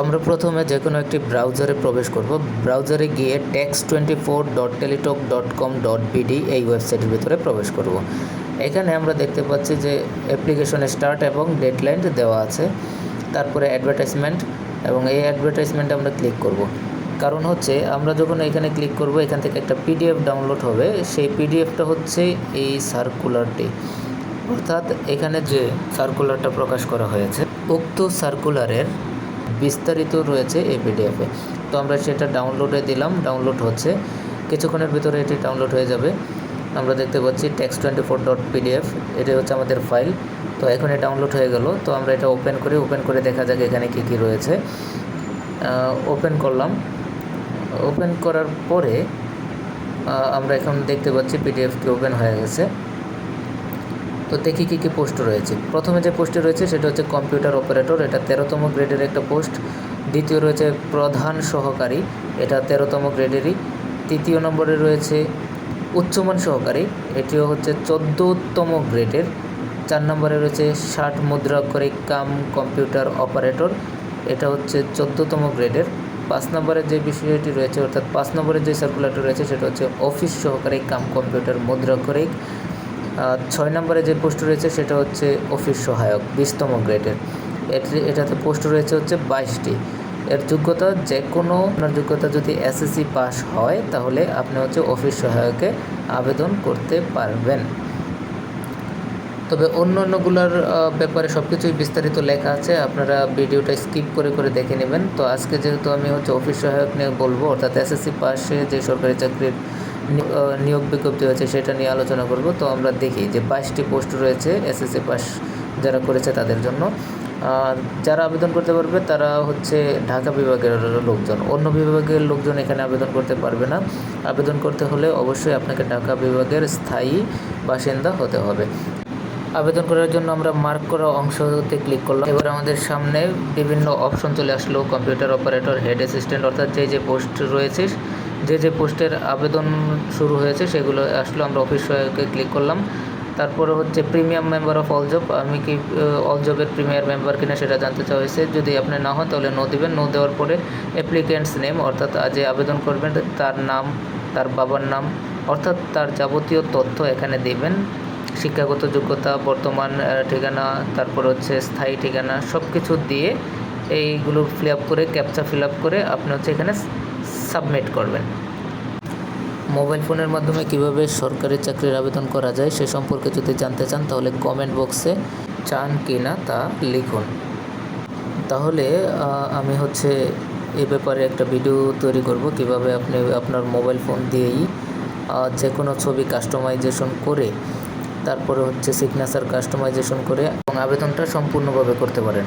আমরা প্রথমে যে কোনো একটি ব্রাউজারে প্রবেশ করব। ব্রাউজারে গিয়ে tax twenty four dot Teletalk dot com dot BD এই ওয়েবসাইটের ভিতরে প্রবেশ করব। এখানে আমরা দেখতে পাচ্ছি যে অ্যাপ্লিকেশন স্টার্ট এবং ডেডলাইন দেওয়া আছে, তারপরে অ্যাডভার্টাইজমেন্ট এবং এই অ্যাডভার্টাইজমেন্টে আমরা ক্লিক করব। কারণ হচ্ছে আমরা যখন এখানে ক্লিক করব, এখান থেকে একটা পিডিএফ ডাউনলোড হবে, সেই পিডিএফটা হচ্ছে এই সার্কুলারটি অর্থাৎ এখানে যে সার্কুলারটা প্রকাশ করা হয়েছে, উক্ত সার্কুলারের বিস্তারিত রয়েছে এই পিডিএফে তো আমরা সেটা ডাউনলোডে দিলাম। ডাউনলোড হচ্ছে। কিছুক্ষণের ভিতরে এটি ডাউনলোড হয়ে যাবে। আমরা দেখতে পাচ্ছি text twenty four dot PDF এটি হচ্ছে আমাদের ফাইল তো এখন ডাউনলোড হয়ে গেল। তো আমরা এটা ওপেন করি। ওপেন করে দেখা যাক এখানে কী কী রয়েছে। ওপেন করলাম। ওপেন করার পরে আমরা এখন দেখতে পাচ্ছি পিডিএফটি ওপেন হয়ে গেছে। তো দেখি কী কী পোস্ট রয়েছে। প্রথমে যে পোস্টে রয়েছে সেটা হচ্ছে কম্পিউটার অপারেটর, এটা তেরোতম গ্রেডের একটা পোস্ট। দ্বিতীয় রয়েছে প্রধান সহকারী, এটা তেরোতম গ্রেডেরই। তৃতীয় নম্বরে রয়েছে উচ্চমান সহকারী, এটিও হচ্ছে চোদ্দোতম গ্রেডের। চার নম্বরে রয়েছে ষাট মুদ্রাক্ষরিক কাম কম্পিউটার অপারেটর, এটা হচ্ছে চোদ্দোতম গ্রেডের। পাঁচ নম্বরে যে বিষয়টি রয়েছে, অর্থাৎ পাঁচ নম্বরে যে সার্কুলারটি রয়েছে, সেটা হচ্ছে অফিস সহকারী কাম কম্পিউটার মুদ্রাক্ষরিক ছয় নম্বরে যে পোস্ট রয়েছে সেটা হচ্ছে অফিস সহায়ক, বিশতম গ্রেডের। এটি- এটাতে পোস্ট রয়েছে হচ্ছে বাইশটি। এর যোগ্যতা যে কোনো আপনার যোগ্যতা যদি এসএসসি পাস হয়, তাহলে আপনি হচ্ছে অফিস সহায়কে আবেদন করতে পারবেন। তবে অন্য অন্যগুলোর ব্যাপারে সব কিছুই বিস্তারিত লেখা আছে, আপনারা ভিডিওটা স্কিপ করে করে দেখে নেবেন। তো আজকে যেহেতু আমি হচ্ছে অফিস সহায়ক নিয়ে বলব, অর্থাৎ এসএসসি পাশে যে সরকারি চাকরির নিয়োগ বিজ্ঞপ্তি হয়েছে সেটা নিয়ে আলোচনা করব। তো আমরা দেখি যে বাইশটি পোস্ট রয়েছে, এসএসসি পাস যারা করেছে তাদের জন্য। যারা আবেদন করতে পারবে, তারা হচ্ছে ঢাকা বিভাগের লোকজন। অন্য বিভাগের লোকজন এখানে আবেদন করতে পারবে না। আবেদন করতে হলে অবশ্যই আপনাকে ঢাকা বিভাগের স্থায়ী বাসিন্দা হতে হবে। আবেদন করার জন্য আমরা মার্ক করা অংশতে ক্লিক করলাম। এবার আমাদের সামনে বিভিন্ন অপশন চলে আসলো, কম্পিউটার অপারেটর, হেড অ্যাসিস্ট্যান্ট, অর্থাৎ যে যে পোস্ট রয়েছে যে যে পোস্টের আবেদন শুরু হয়েছে সেগুলো আসলো, আমরা অফিস সহায়কে ক্লিক করলাম। তারপরে হচ্ছে premium member of all job আমি কি অল জবের প্রিমিয়ার মেম্বার কিনা সেটা জানতে চাওয়া যদি আপনি না হন তাহলে নো দিবেন। নো দেওয়ার পরে অ্যাপ্লিকেন্টস নেম অর্থাৎ যে আবেদন করবেন, তার নাম, তার বাবার নাম, অর্থাৎ তার যাবতীয় তথ্য এখানে দেবেন। শিক্ষাগত যোগ্যতা, বর্তমান ঠিকানা, তারপর হচ্ছে স্থায়ী ঠিকানা সব কিছু দিয়ে এইগুলো ফিল আপ করে ক্যাপচা ফিল আপ করে, আপনি হচ্ছে এখানে সাবমিট করবেন। মোবাইল ফোনের মাধ্যমে কীভাবে সরকারি চাকরির আবেদন করা যায় সে সম্পর্কে যদি জানতে চান, তাহলে কমেন্ট বক্সে চান কি না তা লিখুন। তাহলে আমি হচ্ছে এ ব্যাপারে একটা ভিডিও তৈরি করব কীভাবে আপনি আপনার মোবাইল ফোন দিয়েই যে কোনো ছবি কাস্টমাইজেশন করে, তারপরে হচ্ছে সিগনেচার কাস্টমাইজেশন করে এবং আবেদনটা সম্পূর্ণভাবে করতে পারেন।